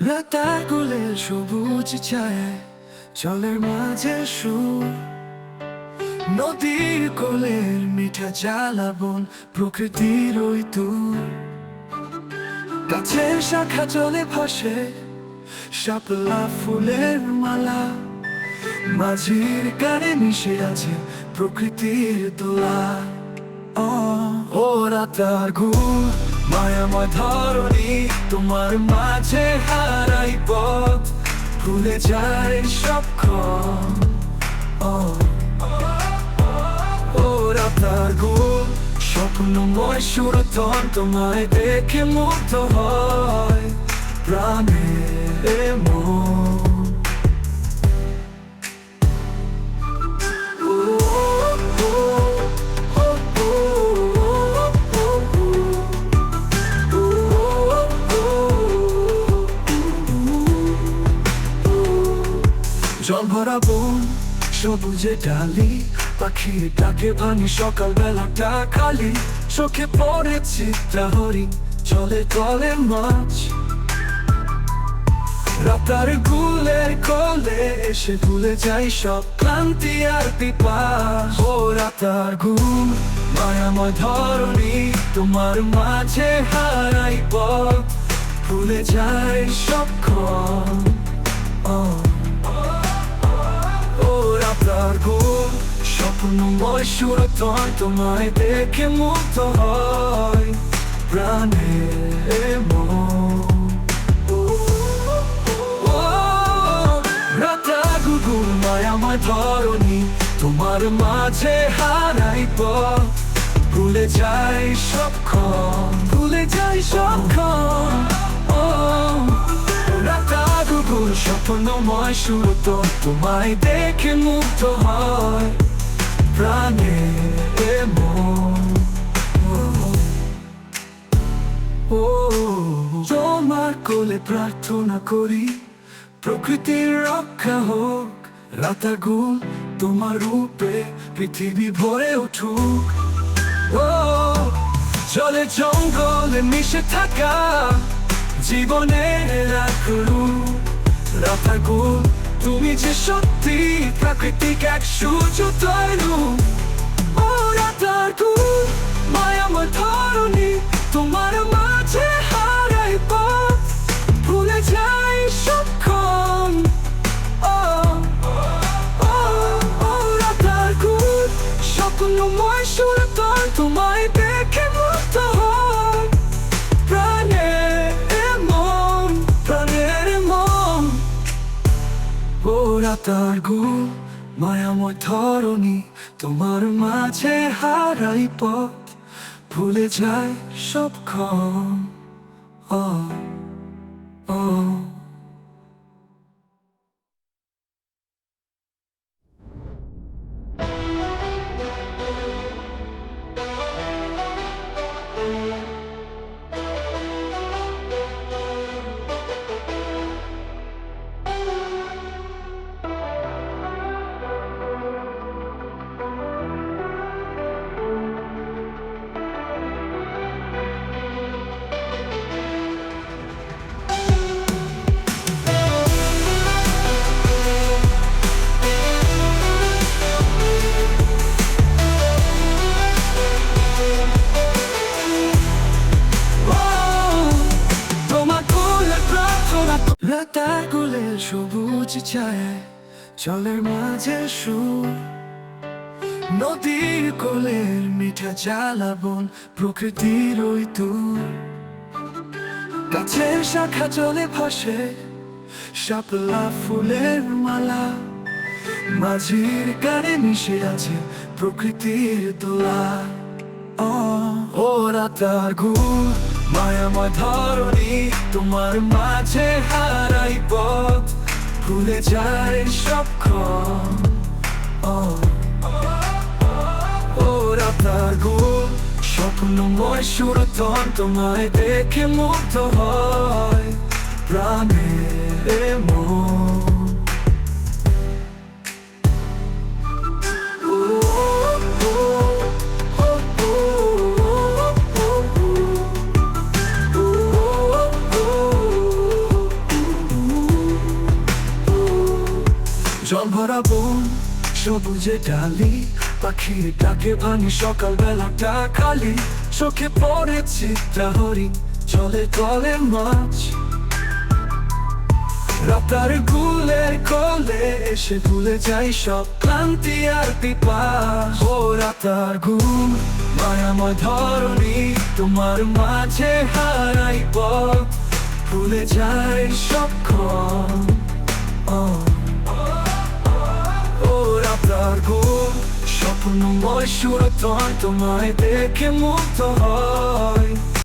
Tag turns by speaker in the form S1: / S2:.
S1: লতাগুলের সবুজ ছায়, জলের মাঝে সুর। নদীর কোলের মিঠা জ্বালাবন প্রকৃতির ওই দূর গাছের শাখা জলে ভাসে শাপলা ফুলের মালা। মাঝির গানে মিশে আছে প্রকৃতির দোলা ও রাতার ঘুর। মায়াময় ধরণী, তোমার মাঝে হারাই পথ, ভুলে যায় সবক্ষণ। ও ওরা তার ঘুর স্বপ্নময় সুরতন তোমায় দেখে মুগ্ধ হয়। প্রাণে বন সবুজে ডালি পাখি ডাকে খালি। চোখে জলে তলে মাছ। রাতার গুলের কোলে এসে ভুলে যাই সব ক্লান্তি আর পিপাস। ও রাতার ঘুম, মায়াময় ধরণী, তোমার মাঝে হারাই পথ। ভুলে যাই সবক্ষণ ও ও ঘুম স্বপ্নময় সুরতন তোমায় দেখে মুক্ত হয় প্রাণে তোমার মাঝে হারাই পথ। যাই সবক্ষণ, ভুলে যাই সবক্ষণ। স্বপ্নময় সুরত তোমায় দেখে মুক্ত হয়। প্রাণে ও তোমার কোলে প্রার্থনা করি, প্রকৃতির রক্ষা হোক, রাতাগুল তোমার রূপে পৃথিবী ভরে উঠুক। ও, জলে জঙ্গলে মিশে থাকা জীবনে রাতাগুল তুমি যে সত্যি প্রাকৃতিক এক সূর্য তৈরু ও ধরণী, তোমার মাঝে হারাই পথ, ভুলে যাই সবক্ষণ। ও ও রাতার স্বপ্নময় তোমায় দেখে মুক্ত হয় ও রাতার গু মায়াময় ধরণী তোমার মাঝে হারাই পথ ভুলে যায় সবক্ষণ। ও ও সবুজ ছায়, জলের মাঝে সুর। নদীর কোলের মিঠা জ্বালাবন প্রকৃতির ওই দূর গাছের শাখা জলে ভাসে, শাপলা ফুলের মালা। মাঝির গানে মিশে আছে প্রকৃতির দোলা ওরা তার ঘুর মায়াময় ধরণী, তোমার মাঝে হারাই পথ। ভুলে যায় সবক্ষণ ও ওরা তার স্বপ্ন স্বপ্নময় সুরতন তোমায় দেখে মুগ্ধ হয়। প্রাণে মন। জল ভরা বন সবুজে ডালি, পাখির ডাকে সকাল বেলাটা খালি। চোখে পড়ে চিত্রা চলে তলে মাছ। রাতার গুলের কলে এসে ভুলে যাই সব ক্লান্তি আর পিপাস। ও রাতার ঘুম মায়াময় ধরণী, তোমার মাঝে হারাই পথ। ভুলে যাই সব ক্ষণ। সুরতন তোমায় দেখে মুক্ত হয়।